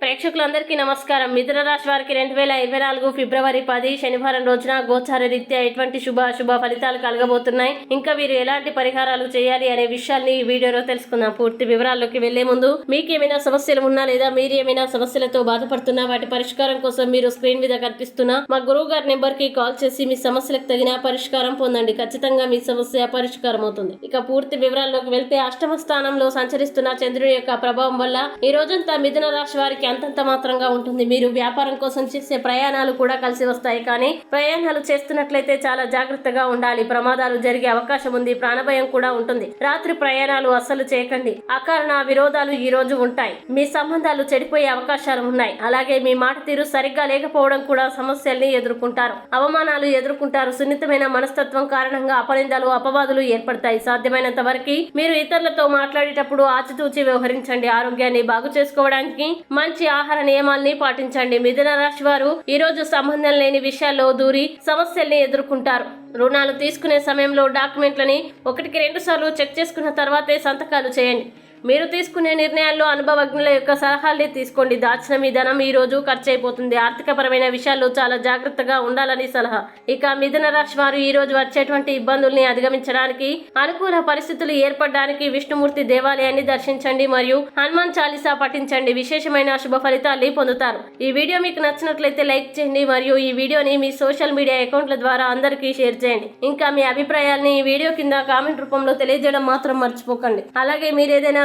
ప్రేక్షకులందరికీ నమస్కారం. మిథున రాశి వారికి రెండు వేల ఇరవై నాలుగు ఫిబ్రవరి పది శనివారం రోజున గోచార రీత్యా ఎటువంటి శుభ అశుభ ఫలితాలు కలగబోతున్నాయి? ఇంకా వీరు ఎలాంటి పరిహారాలు చేయాలి అనే విషయాన్ని ఈ వీడియోలో తెలుసుకుందాం. పూర్తి వివరాల్లోకి వెళ్ళే ముందు మీకు ఏమైనా సమస్యలు ఉన్నా లేదా మీరు ఏమైనా సమస్యలతో బాధపడుతున్నా వాటి పరిష్కారం కోసం మీరు స్క్రీన్ మీద కనిపిస్తున్న మా గురువు గారి నెంబర్కి కాల్ చేసి మీ సమస్యలకు తగిన పరిష్కారం పొందండి. ఖచ్చితంగా మీ సమస్య పరిష్కారం అవుతుంది. ఇక పూర్తి వివరాల్లోకి వెళ్తే అష్టమ స్థానంలో సంచరిస్తున్న చంద్రుడి యొక్క ప్రభావం వల్ల ఈ రోజంతా మిథున రాశి వారికి అంతంత మాత్రంగా ఉంటుంది? మీరు వ్యాపారం కోసం చేసే ప్రయాణాలు కూడా కలిసి వస్తాయి. కానీ ప్రయాణాలు చేస్తున్నట్లయితే చాలా జాగ్రత్తగా ఉండాలి. ప్రమాదాలు జరిగే అవకాశం ఉంది. ప్రాణభయం కూడా ఉంటుంది. రాత్రి ప్రయాణాలు అస్సలు చేయకండి. అకారణ విరోధాలు ఈ రోజు ఉంటాయి. మీ సంబంధాలు చెడిపోయే అవకాశాలు ఉన్నాయి. అలాగే మీ మాట తీరు సరిగ్గా లేకపోవడం కూడా సమస్యల్ని ఎదుర్కొంటారు. అవమానాలు ఎదుర్కొంటారు. సున్నితమైన మనస్తత్వం కారణంగా అపనిందలు అపవాదులు ఏర్పడతాయి. సాధ్యమైనంత వరకు మీరు ఇతరులతో మాట్లాడేటప్పుడు ఆచితూచి వ్యవహరించండి. ఆరోగ్యాన్ని బాగు చేసుకోవడానికి మంచి ఆహార నియమాల్ని పాటించండి. మిథున రాశి వారు ఈ రోజు సంబంధం లేని విషయాల్లో దూరి సమస్యల్ని ఎదుర్కొంటారు. రుణాలు తీసుకునే సమయంలో డాక్యుమెంట్లని ఒకటికి రెండు సార్లు చెక్ చేసుకున్న తర్వాతే సంతకాలు చేయండి. మీరు తీసుకునే నిర్ణయాల్లో అనుభవజ్ఞుల యొక్క సలహాల్ని తీసుకోండి. దాచిన మీ ధనం ఈ రోజు ఖర్చు అయిపోతుంది ఆర్థికపరమైన విషయాల్లో చాలా జాగ్రత్తగా ఉండాలని సలహా. ఇక మిథున రాశి వారు ఈ రోజు వచ్చేటువంటి ఇబ్బందుల్ని అధిగమించడానికి అనుకూల పరిస్థితులు ఏర్పడడానికి విష్ణుమూర్తి దేవాలయాన్ని దర్శించండి మరియు హనుమాన్ చాలీసా పఠించండి. విశేషమైన శుభ ఫలితాల్ని పొందుతారు. ఈ వీడియో మీకు నచ్చినట్లయితే లైక్ చేయండి మరియు ఈ వీడియోని మీ సోషల్ మీడియా అకౌంట్ల ద్వారా అందరికీ షేర్ చేయండి. ఇంకా మీ అభిప్రాయాల్ని ఈ వీడియో కింద కామెంట్ రూపంలో తెలియజేయడం మాత్రం మర్చిపోకండి. అలాగే మీరు ఏదైనా